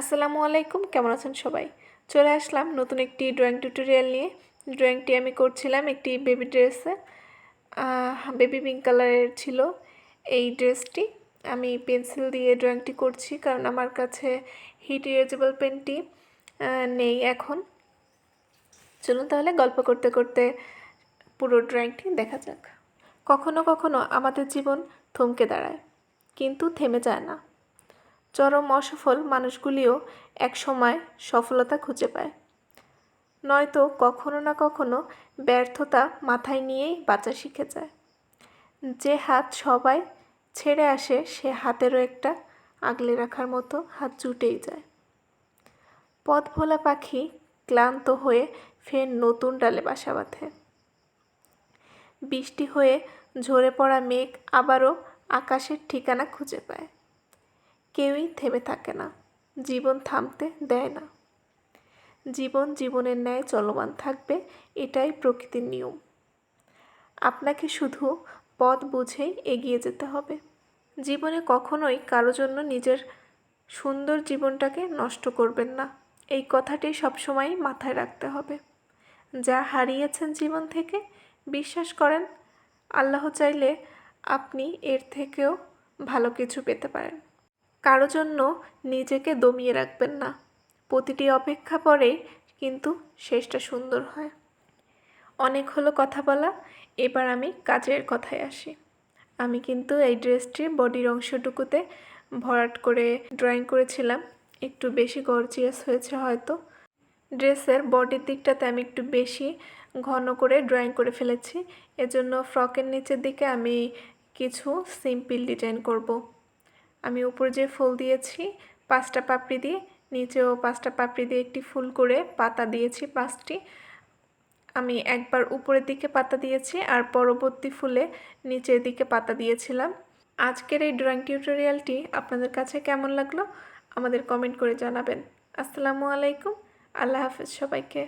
আসসালামু আলাইকুম, কেমন আছেন সবাই? চলে আসলাম নতুন একটি ড্রয়িং টিউটোরিয়াল নিয়ে। ড্রয়িংটি আমি করছিলাম একটি বেবি ড্রেসে বেবি পিঙ্ক কালারের ছিল এই ড্রেসটি আমি পেন্সিল দিয়ে ড্রয়িংটি করছি কারণ আমার কাছে হিট ইরেজেবল পেনটি নেই এখন। চলুন তাহলে গল্প করতে করতে পুরো ড্রয়িংটি দেখা যাক। কখনো কখনো আমাদের জীবন থমকে দাঁড়ায়, কিন্তু থেমে যায় না। চরম অসফল মানুষগুলিও একসময় সফলতা খুঁজে পায়। নয়তো কখনো না কখনো ব্যর্থতা মাথায় নিয়েই বাঁচা শিখে যায়। যে হাত সবাই ছেড়ে আসে, সে হাতেরও একটা আগলে রাখার মতো হাত জুটেই যায়। পথ ভোলা পাখি ক্লান্ত হয়ে ফের নতুন ডালে বাসা বাঁধে। বৃষ্টি হয়ে ঝরে পড়া মেঘ আবারও আকাশের ঠিকানা খুঁজে পায়। কেউই থেমে থাকে না, জীবন থামতে দেয় না। জীবন জীবনের ন্যায় চলমান থাকবে, এটাই প্রকৃতির নিয়ম। আপনাকে শুধু পথ বুঝেই এগিয়ে যেতে হবে। জীবনে কখনোই কারও জন্য নিজের সুন্দর জীবনটাকে নষ্ট করবেন না। এই কথাটি সবসময় মাথায় রাখতে হবে। যা হারিয়েছেন জীবন থেকে, বিশ্বাস করেন, আল্লাহ চাইলে আপনি এর থেকেও ভালো কিছু পেতে পারেন। কারও জন্য নিজেকে দমিয়ে রাখবেন না। প্রতিটি অপেক্ষা পরেই কিন্তু শেষটা সুন্দর হয়। অনেক হলো কথা বলা, এবার আমি কাজের কথায় আসি। আমি কিন্তু এই ড্রেসটির বডির অংশটুকুতে ভরাট করে ড্রয়িং করেছিলাম। একটু বেশি গর্জিয়াস হয়েছে হয়তো। ড্রেসের বডির দিকটাতে আমি একটু বেশি ঘন করে ড্রয়িং করে ফেলেছি। এজন্য ফ্রকের নিচের দিকে আমি কিছু সিম্পল ডিজাইন করব। আমি উপরে যে ফুল দিয়েছি, পাঁচটা পাপড়ি দিয়ে, নিচেও পাঁচটা পাপড়ি দিয়ে একটি ফুল করে পাতা দিয়েছি পাঁচটি। আমি একবার উপরের দিকে পাতা দিয়েছি আর পরবর্তী ফুলে নিচের দিকে পাতা দিয়েছিলাম। আজকের এই ড্রয়িং টিউটোরিয়ালটি আপনাদের কাছে কেমন লাগল? আমাদের কমেন্ট করে জানাবেন। আসসালামু আলাইকুম। আল্লাহ হাফেজ সবাইকে।